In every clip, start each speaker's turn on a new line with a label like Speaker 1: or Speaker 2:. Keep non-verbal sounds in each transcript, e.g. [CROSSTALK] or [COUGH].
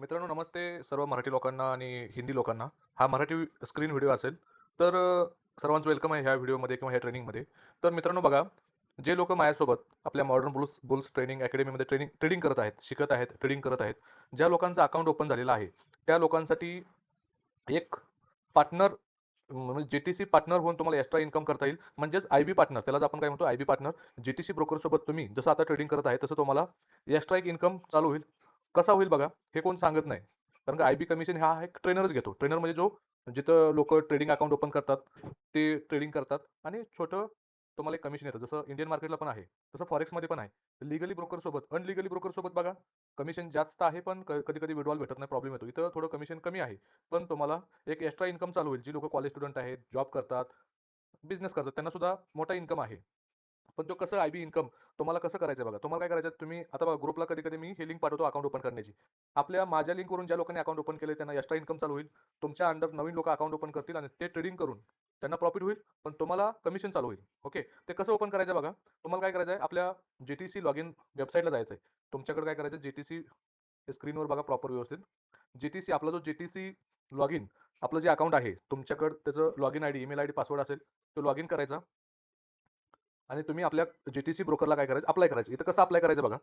Speaker 1: मित्रांनो नमस्ते सर्व मराठी लोकांना आणि हिंदी लोकांना. हा मराठी स्क्रीन व्हिडिओ असेल तर सर्वांचं वेलकम आहे ह्या व्हिडिओमध्ये किंवा ह्या ट्रेनिंगमध्ये. तर मित्रांनो बघा जे लोक माझ्यासोबत आपल्या मॉडर्न बुल्स बुल्स ट्रेनिंग अकॅडमीमध्ये ट्रेनिंग ट्रेडिंग करत आहेत शिकत आहेत ट्रेडिंग करत आहेत ज्या लोकांचं अकाउंट ओपन झालेलं आहे त्या लोकांसाठी एक पार्टनर म्हणजे जे टी सी पार्टनर होऊन तुम्हाला एक्स्ट्रा इन्कम करता येईल. म्हणजेच आय बी पार्टनर त्यालाच आपण काय म्हणतो I B partner G T C ब्रोकरसोबत तुम्ही जसं आता ट्रेडिंग करत आहे तसं तुम्हाला एक्स्ट्रा एक इन्कम चालू होईल. कसा होईल बघा हे कोण सांगत नाही. कारण का आय बी कमिशन हा एक ट्रेनरच घेतो. ट्रेनर म्हणजे जो जिथं लोक ट्रेडिंग अकाउंट ओपन करतात ते ट्रेडिंग करतात आणि छोटं तुम्हाला एक कमिशन येतं. जसं इंडियन मार्केटला पण आहे तसं फॉरेक्समध्ये पण आहे. लिगली ब्रोकरसोबत अनलिगली ब्रोकरसोबत बघा कमिशन जास्त आहे पण कधी कधी विड्रॉल भेटत नाही प्रॉब्लेम येतो. इथं थोडं कमिशन कमी आहे पण तुम्हाला एक एक्स्ट्रा इन्कम चालू होईल. जी लोक कॉलेज स्टुडंट आहेत जॉब करतात बिझनेस करतात त्यांना सुद्धा मोठा इन्कम आहे. पण तो कसं आय बी इन्कम तुम्हाला कसं करायचं आहे बघा? तुम्हाला काय करायचं? आहे? तुम्ही आता बघा ग्रुपला कधी कधी मी हे लिंक पाठवतो अकाउंट ओपन करण्याची. आपल्या माझ्या लिंकवरून ज्या लोकांनी अकाउंट ओपन केले त्यांना एक्स्ट्रा इन्कम चालू होईल. तुमच्या अंडर नवीन लोक अकाउंट ओपन करतील आणि ते ट्रेडिंग करून त्यांना प्रॉफिट होईल पण तुम्हाला कमिशन चालू होईल. ओके ते कसं ओपन करायचं आहे बघा? तुम्हाला काय करायचं आहे आपल्या जे टी सी लॉग इन वेबसाईटला जायचं आहे तुमच्याकडे काय करायचं जे टी सी स्क्रीनवर बघा प्रॉपर व्यवस्थित. जे टी सी आपला जो जे टी सी लॉग इन आपलं जे अकाउंट आहे तुमच्याकडं त्याचं log in I D email I D password असेल तो लॉग इन करायचा. आणि तुम्ही आपल्या जी टी सी ब्रोकरला काय करायचं अप्लाय करायचं. इथं कसं अप्लाय करायचं बघा.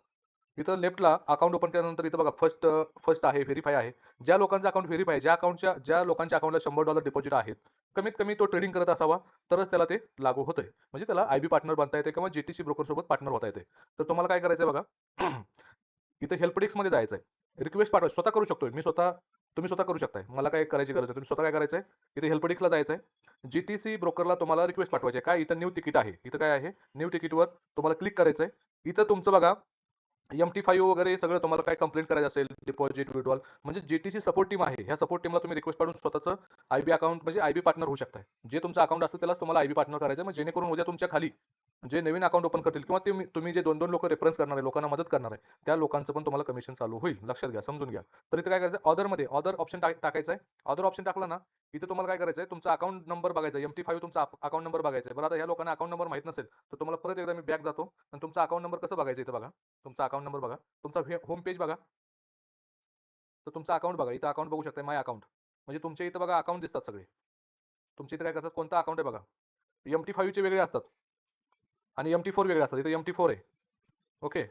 Speaker 1: इथं लेफ्टला अकाउंट ओपन केल्यानंतर इथं बघा फर्स्ट फर्स्ट आहे व्हेरीफाय आहे. ज्या लोकांचं अकाउंट व्हेरीफाय आहे ज्या अकाउंटच्या ज्या लोकांच्या अकाउंटला शंभर डॉलर डिपॉझिट आहेत कमीत कमी तो ट्रेडिंग करत असावा तरच त्याला ते लागू होतंय. म्हणजे त्याला आय बी पार्टनर बनता येते किंवा जी टी सी ब्रोकरसोबत पार्टनर होता येते. तर तुम्हाला काय करायचं आहे बघा [CLEARS THROAT] इथं हेल्पडेस्कमध्ये जायचं आहे रिक्वेस्ट पाठवा स्वतः करू शकतो मी स्वतः तुम्ही स्वतः करू शकताय. मला काय करायची गरज आहे? तुम्ही स्वतः काय करायचं आहे इथे हेल्पडिक्सला जायचं आहे जी टी सी ब्रोकरला तुम्हाला रिक्वेस्ट पाठवायची आहे. काय? इथं न्यू तिकीट आहे. इथं काय आहे? न्यू तिकीटवर तुम्हाला क्लिक करायचं आहे इथं तुमचं बघा एम टी फाईव्ह वगैरे सगळं तुम्हाला काय कंप्लेंट करायचं असेल? डिपॉझिट विड्रॉल म्हणजे G T C support team आहे. ह्या सपोर्ट टीमला तुम्ही रिक्वेस्ट पाठवून स्वतःचं आय बी अकाउंट म्हणजे आय बी पार्टनर होऊ शकताय. जे तुमचं अकाउंट असेल त्यालाच तुम्हाला आय बी पार्टनर करायचं मग जेणेकरून उद्या तुमच्या खाली जे नवीन अकाउंट ओपन करतील किंवा तुम्ही तुम्ही जे दोन दोन लोक रेफरन्स करणार आहे लोकांना मदत करणार आहे त्या लोकांचं पण तुम्हाला कमिशन चालू होईल. लक्षात घ्या समजून घ्या. तर इथं काय करायचं ऑदरमध्ये ऑदर ऑप्शन टाक टाकायचं आहे ऑदर ऑप्शन टाकला ना इथं तुम्हाला काय करायचं आहे तुमचा अकाउंट नंबर बघायचा एम टी फाईव्ह तुमचा अकाउंट नंबर बघायचा आहे बरं आता ह्या लोकांना अकाउंट नंबर माहीत नसेल तर तुम्हाला परत एकदा मी बॅक जातो आणि तुमचा अकाउंट नंबर कसं बघायचं इथं बघा? तुमचा अकाउंट नंबर बघा. तुमचा होम पेज बघा. तर तुमचा अकाउंट बघा. इथं अकाउंट बघू शकता माय अकाउंट म्हणजे तुमच्या इथं बघा अकाउंट दिसतात सगळे. तुमच्या इथं काय करतात? कोणता अकाउंट आहे बघा? एम टी फाईव्हचे वेगळे असतात. आणि एम टी फोर वेगळा असतात इथं एम टी फोर आहे ओके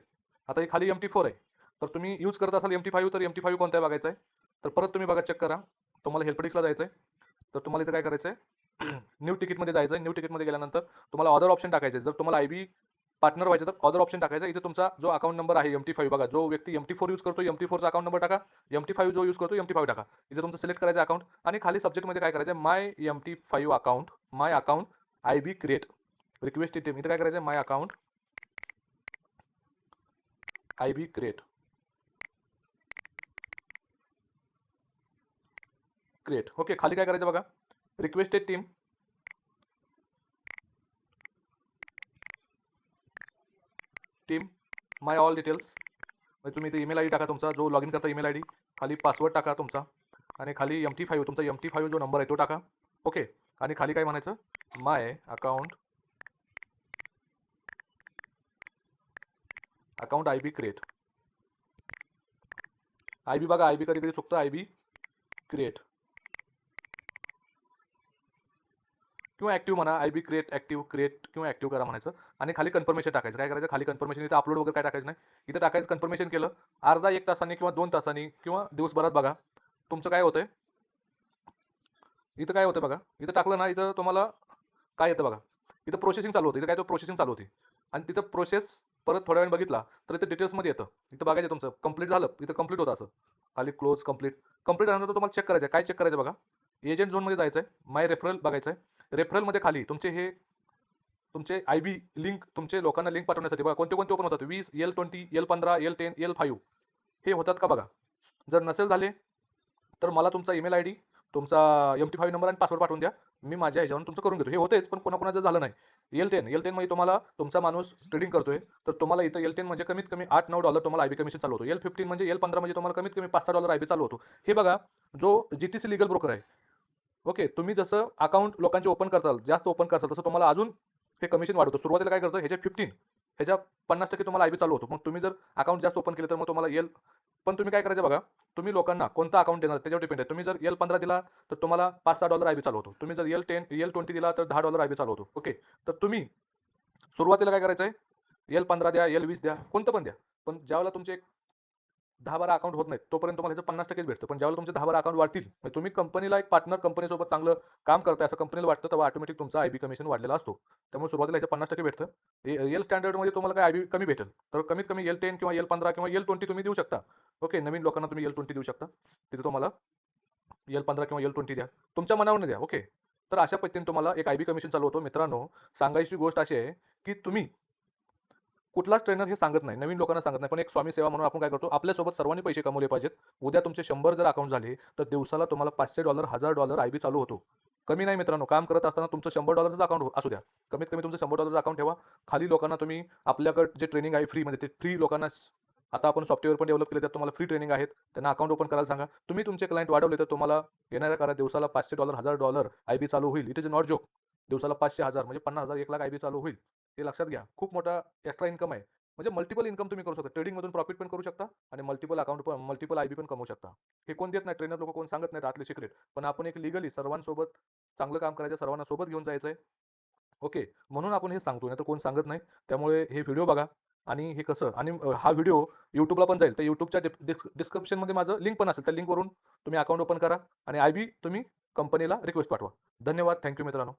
Speaker 1: आता हे खाली एम टी फोर आहे तर तुम्ही यूज करत असाल एम टी फाईव्ह तर एम टी फाईव्ह कोणत्या बघायचं आहे तर परत तुम्ही बघा चेक करा तुम्हाला हेल्पडेस्कला जायचं आहे तर तुम्हाला इथं काय करायचं आहे न्यू तिकीटमध्ये जायचं आहे न्यू तिकीटमध्ये गेल्यानंतर तुम्हाला ऑदर ऑप्शन टाकायचं आहे जर तुम्हाला आय बी पार्टनर व्हायचं तर ऑदर ऑप्शन टाकायचं इथे तुमचा जो अकाउंट नंबर आहे एम टी फाईव्ह बघा जो व्यक्ती एम टी फोर यूज करतो एम टी फोरचा अकाउंट नंबर टाका एम टी फाईव्ह जो यूज करतो एम टी फाईव्ह टाका इथे तुमचं सिलेक्ट करायचं अकाउंट आणि खाली सब्जेक्टमध्ये काय करायचं my M T five account my account I B create request team इथे काय करायचं? My account I B create create okay खाली काय करायचं बघा? Requested team team my all details म्हणजे तुम्ही इथे ईमेल आय डी टाका तुमचा जो लॉग इन करता ईमेल आय डी खाली पासवर्ड टाका तुमचा. आणि खाली एम टी फाईव्ह तुमचा एम टी फाईव्ह जो नंबर आहे तो टाका. ओके आणि खाली काय म्हणायचं? My account account I B create. I B बघा आय बी कधी कधी चुकतं आय बी क्रिएट. किंवा ॲक्टिव्ह म्हणा I B create active create किंवा ॲक्टिव्ह करा म्हणायचं. आणि खाली कन्फर्मेशन टाकायचं. काय करायचं? खाली कन्फर्मेशन इथं अपलोड वगैरे काय टाकायचं नाही. इथं टाकायचं कन्फर्मेशन केलं. अर्धा एक तासाने किंवा दोन तासांनी किंवा दिवसभरात बघा. तुमचं काय होतंय? इथं काय होतं बघा? इथं टाकलं ना इथं तुम्हाला काय येतं बघा? इथं प्रोसेसिंग चालू होतं. इथं काय तो प्रोसेसिंग चालू होती. आणि तिथं प्रोसेस परत थोड्या वेळ बघितला तर इथं डिटेल्समध्ये येतं. इथं बघायचं तुमचं. कंप्लीट झालं. इथं कंप्लीट होतं असं. खाली क्लोज कंप्लीट कंप्लीट झाल्यानंतर तुम्हाला चेक करायचं आहे. काय चेक करायचं बघा? एजंट झोनमध्ये जायचं आहे माय रेफरल बघायचं आहे रेफरलमध्ये खाली तुमचे हे तुमचे आय बी लिंक तुमचे लोकांना लिंक पाठवण्यासाठी बघा. कोणते कोणते ओपन होतात? वीस एल ट्वेंटी एल पंधरा एल टेन एल फाईव्ह हे होतात का बघा? जर नसेल झाले तर मला तुमचा ईमेल आय डी तुमचा एम टी फाईव्ह नंबर आणि पासवर्ड पाठवून द्या. मी माझ्या ह्याच्यावर तुमचं करून घेतो. हे होतेच पण कोणाकोणाचं झालं नाही. एल टेन एल टेन तुम्हाला तुमचा माणूस ट्रेडिंग करतोय तर तुम्हाला इथं एल टेन म्हणजे कमीत कमी आठ नऊ डॉलर तुम्हाला आय बी कमिशन चालू होतो. एल फिफ्टीन म्हणजे एल पंधरा म्हणजे तुम्हाला कमीत कमी पाच सहा डॉलर आय बी चालू होतो. हे बघा जो G T C legal broker आहे ओके तुम्ही जसं अकाउंट लोकांचे ओपन करताल जास्त ओपन करताल तसं तुम्हाला अजून हे कमिशन वाढवतो. सुरुवातीला काय करतं ह्याच्या फिफ्टीन ह्याच्या पन्नास टक्के तुम्हाला आय बी चालू होतो. मग तुम्ही जर अकाउंट जास्त ओपन केलं तर मग तुम्हाला एल पण तुम्ही काय करायचं बघा तुम्ही लोकांना कोणता अकाउंट देणार त्याच्यावर डिपेंड आहे. तुम्ही जर एल पंधरा दिला तर तुम्हाला पाच सहा डॉलर आय बी चालू होतो. तुम्ही जर एल टेन एल ट्वेंटी दिला तर दहा डॉलर आय बी चालू होतो. ओके तर तुम्ही सुरुवातीला काय करायचं आहे एल पंधरा द्या एल वीस द्या कोणतं पण द्या. पण ज्यावेळेला तुमचे एक दहा बारा अकाउंट होत नाहीत तोपर्यंत तुम्हाला ह्याचं पन्नास टक्केच भेटतं. पण ज्यावेळेला तुमचे दहा बारा अकाउंट वाढतील म्हणजे तुम्ही कंपनीला एक पार्टनर कंपनीसोबत चांगलं काम करताय असं कंपनीला वाटतं तेव्हा ऑटोमॅटिक तुमचा आय बी कमिशन वाढलेला असतो. त्यामुळे सुरुवातीला ह्याचं पन्नास टक्के भेटतं. एल स्टँडर्डमध्ये तुम्हाला काय आय बी कमी भेटेल? तर कमीत कमी एल टेन किंवा एल पंधरा किंवा एल ट्वेंटी तुम्ही देऊ शकता. ओके नवीन लोकांना तुम्ही एल ट्वेंटी देऊ शकता. तिथे तुम्हाला एल पंधरा किंवा एल ट्वेंटी द्या. तुमच्या मनावर द्या ओके तर अशा पद्धतीने तुम्हाला एक आय बी कमिशन चालू होतो. मित्रांनो सांगायची गोष्ट अशी आहे की तुम्ही कुठलाच ट्रेनर हे सांगत नाही नवीन लोकांना सांगत नाही. पण एक स्वामी सेवा म्हणून आपण काय करतो आपल्यासोबत सर्वांनी पैसे कमवले पाहिजेत. उद्या तुमचे शंभर जर अकाउंट झाले तर दिवसाला तुम्हाला पाचशे डॉलर हजार डॉलर आय बी चालू होतो. कमी नाही मित्रांनो काम करत असताना तुमचं शंभर डॉलरचं अकाउंट हो- असू द्या. कमीत कमी तुमचं शंभर डॉलरचं अकाउंट ठेवा. खाली लोकांना तुम्ही आपल्याकडे जे ट्रेनिंग आहे फ्रीमध्ये ते फ्री लोकांना आता आपण सॉफ्टवेअर पण डेव्हलप केले तर तुम्हाला फ्री ट्रेनिंग आहेत. त्यांना अकाउंट ओपन करायला सांगा. तुम्ही तुमचे क्लायंट वाढवले तर तुम्हाला येणाऱ्या काळात दिवसाला पाचशे डॉलर हजार डॉलर आय बी चालू होईल. इट इज नॉट जोक दिवसाला पाचशे हजार म्हणजे पन्नास हजार एक लाख आय बी चालू होईल. हे लक्षात घ्या. खूप मोठा एक्स्ट्रा इन्कम आहे. म्हणजे मल्टिपल इन्कम तुम्ही करू शकता. ट्रेडिंगमधून प्रॉफिट पण करू शकता आणि मल्टिपल अकाउंट पण मल्टिपल आय बी पण कमवू शकता. हे कोण देत नाही? ट्रेनर लोक कोण सांगत नाहीत आतले सिक्रेट पण आपण एक लिगली सर्वांसोबत चांगलं काम करायचं सर्वांना सोबत घेऊन जायचं आहे ओके म्हणून आपण हे सांगतो नाही तर कोण सांगत नाही. त्यामुळे हे व्हिडिओ बघा. आणि हे कसं? आणि हा व्हिडिओ यूट्यूबला पण जाईल. तर यूट्यूबच्या डिस्क्रिप्शनमध्ये माझं लिंक पण असेल. त्या लिंकवरून तुम्ही अकाउंट ओपन करा आणि आय बी तुम्ही कंपनीला रिक्वेस्ट पाठवा. धन्यवाद. थँक्यू मित्रांनो.